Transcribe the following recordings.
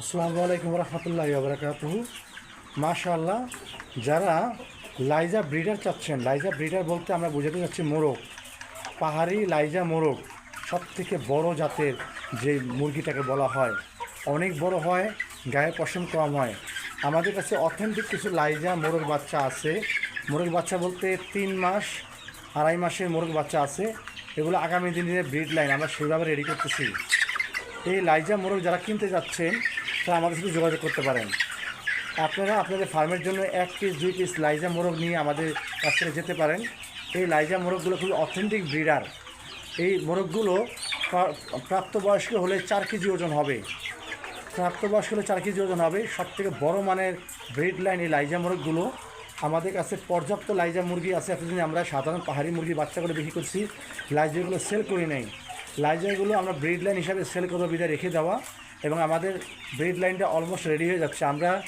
আসসালামু আলাইকুম রহমতুল্লাহ বরকাত মাশাআল্লাহ, যারা লাইজা ব্রিডার চাচ্ছেন, লাইজা ব্রিডার বলতে আমরা বোঝাতে যাচ্ছি মোরগ। পাহাড়ি লাইজা মোরগ সব থেকে বড় জাতের যে মুরগিটাকে বলা হয়। অনেক বড় হয়, গায়ে পশম কম হয়। আমাদের কাছে অথেন্টিক কিছু লাইজা মোরগ বাচ্চা আছে। মোরগ বাচ্চা বলতে তিন মাস, আড়াই মাসের মোরগ বাচ্চা আছে। এগুলো আগামী দিনের ব্রিড লাইন আমরা সেইভাবে রেডি করতেছি। এই লাইজা মোরগ যারা কিনতে যাচ্ছেন তারা আমাদের সাথে যোগাযোগ করতে পারেন। আপনারা আপনাদের ফার্মের জন্য এক পিস দুই পিস লাইজা মোরগ নিয়ে আমাদের কাছ থেকে যেতে পারেন। এই লাইজা মোরগগুলো খুবই অথেন্টিক ব্রিডার। এই মোরগগুলো প্রাপ্তবয়স্ক হলে চার কেজি ওজন হবে। প্রাপ্তবয়স্ক হলে চার কেজি ওজন হবে। সব থেকে বড়ো মানের ব্রিড লাইন এই লাইজা মোরগগুলো। আমাদের কাছে পর্যাপ্ত লাইজা মুরগি আছে। এতদিন আমরা সাধারণ পাহাড়ি মুরগি বাচ্চা করে বিক্রি করছি, লাইজাগুলো সেল করি নাই। লাইজাগুলো আমরা ব্রিড লাইন হিসাবে সেল করব বিদায় রেখে দেওয়া। এবং আমাদের ব্রিড লাইনটা অলমোস্ট রেডি হয়ে যাচ্ছে। আমরা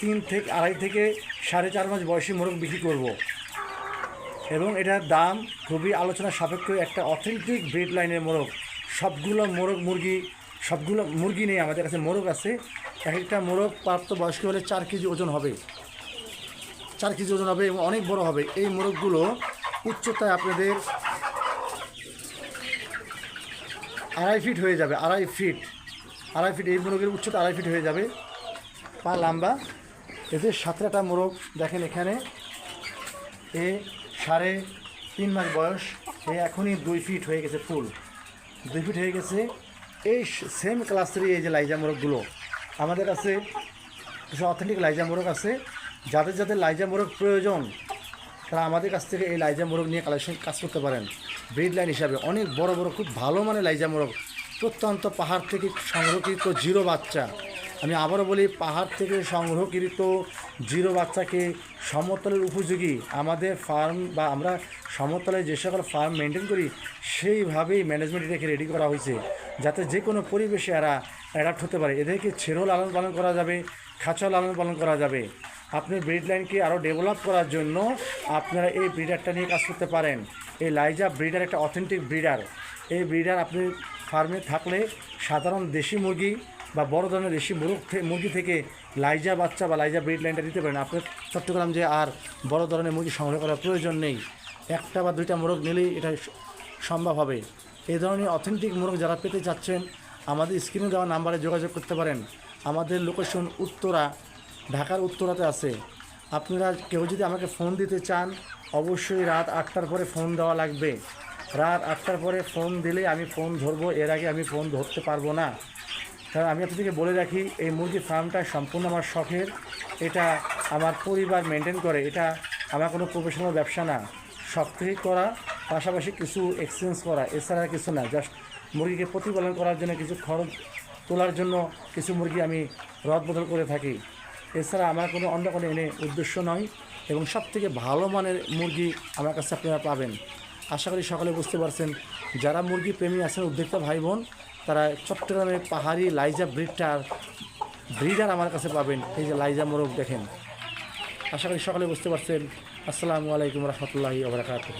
তিন থেকে, আড়াই থেকে সাড়ে চার মাস বয়সী মোরগ বিক্রি করব। এবং এটার দাম খুবই আলোচনা সাপেক্ষ একটা অথেন্টিক ব্রিড লাইনের মোরগ। সবগুলো মোরগ মুরগি, সবগুলো মুরগি নেই আমাদের কাছে মোরগ আছে। এক একটা মোরগ প্রাপ্ত বয়স্ক হলে চার কেজি ওজন হবে। চার কেজি ওজন হবে এবং অনেক বড় হবে। এই মোরগগুলো উচ্চতায় আপনাদের আড়াই ফিট হয়ে যাবে, আড়াই ফিট আড়াই ফিট, এই মোরগের উচ্চতা আড়াই ফিট হয়ে যাবে। পা লম্বা। এদের সাতটা মোরগ দেখেন এখানে। এ সাড়ে তিন মাস বয়স। এ এখনই দুই ফিট হয়ে গেছে ফুল। দুই ফিট হয়ে গেছে। এই সেম ক্লাসেরই এই যে লাইজা মোরগগুলো। আমাদের কাছে কিছু অথেন্টিক লাইজা মোরগ আছে। যাদের যাদের লাইজা মোরগ প্রয়োজন, তারা আমাদের কাছ থেকে এই লাইজা মোরগ নিয়ে কালেকশন কাজ করতে পারেন। ব্রিড লাইন হিসাবে। অনেক বড় বড়, খুব ভালো মানে লাইজা মোরগ প্রত্যন্ত পাহাড় থেকে সংরক্ষিত জিরো বাচ্চা। আমি আবারও বলি, পাহাড় থেকে সংগ্রহকৃত জিরো বাচ্চাকে সমতলের উপযোগী আমাদের ফার্ম বা আমরা সমতলে যে সকল ফার্ম মেনটেন করি, সেইভাবেই ম্যানেজমেন্ট এটাকে রেডি করা হয়েছে। যাতে যে কোনো পরিবেশে এরা অ্যাডাপ্ট হতে পারে। এদেরকে ছেড়েও লালন পালন করা যাবে, খাঁচাও লালন পালন করা যাবে। আপনি ব্রিড লাইনকে আরও ডেভেলপ করার জন্য আপনারা এই ব্রিডারটা নিয়ে কাজ করতে পারেন। এই লাইজা ব্রিডার একটা অথেন্টিক ব্রিডার এই ব্রিডার আপনি ফার্মে থাকলে সাধারণ দেশি মুরগি বা বড় ধরনের দেশি মুরগ মুরগি থেকে লাইজা বাচ্চা বা লাইজা ব্রিড লাইনটা দিতে পারেন। আপনার চট্টগ্রাম যে আর বড় ধরনের মুরগি সংগ্রহ করার প্রয়োজন নেই। একটা বা দুইটা মোরগ নিলেই এটা সম্ভব হবে। এই ধরনের অথেন্টিক মোরগ যারা পেতে চাচ্ছেন, আমাদের স্ক্রিনে দেওয়া নাম্বারে যোগাযোগ করতে পারেন। আমাদের লোকেশন উত্তরা, ঢাকার উত্তরাতে আছে। আপনারা কেউ যদি আমাকে ফোন দিতে চান, অবশ্যই রাত আটটার পরে ফোন দেওয়া লাগবে। রাত আটটার পরে ফোন দিলে আমি ফোন ধরবো, এর আগে আমি ফোন ধরতে পারব না। কারণ আমি আপনাদেরকে বলে রাখি, এই মুরগি ফার্মটা সম্পূর্ণ আমার শখের। এটা আমার পরিবার মেনটেন করে, এটা আমার কোনো প্রফেশনাল ব্যবসা না। শখ থেকে করা, পাশাপাশি কিছু এক্সচেঞ্জ করা, এছাড়া কিছু না। জাস্ট মুরগিকে প্রতিপালন করার জন্য কিছু খরচ তোলার জন্য কিছু মুরগি আমি রদ বদল করে থাকি। এছাড়া আমার কোনো অন্য কোনো এনে উদ্দেশ্য নয় এবং সবথেকে ভালো মানের মুরগি আমার কাছে আপনারা পাবেন। আশা করি সকালে বুঝতে পারছেন, যারা মুরগি প্রেমী আছেন, উদ্যোক্তা ভাই বোন তারা চট্টগ্রামের পাহাড়ি লাইজা ব্রিডটার ব্রিডার আমার কাছে পাবেন। এই যে লাইজা মোরগ দেখেন। আশা করি সকালে বুঝতে পারছেন। আসসালামু আলাইকুম রহমতুল্লাহি ওবরাকাতুহ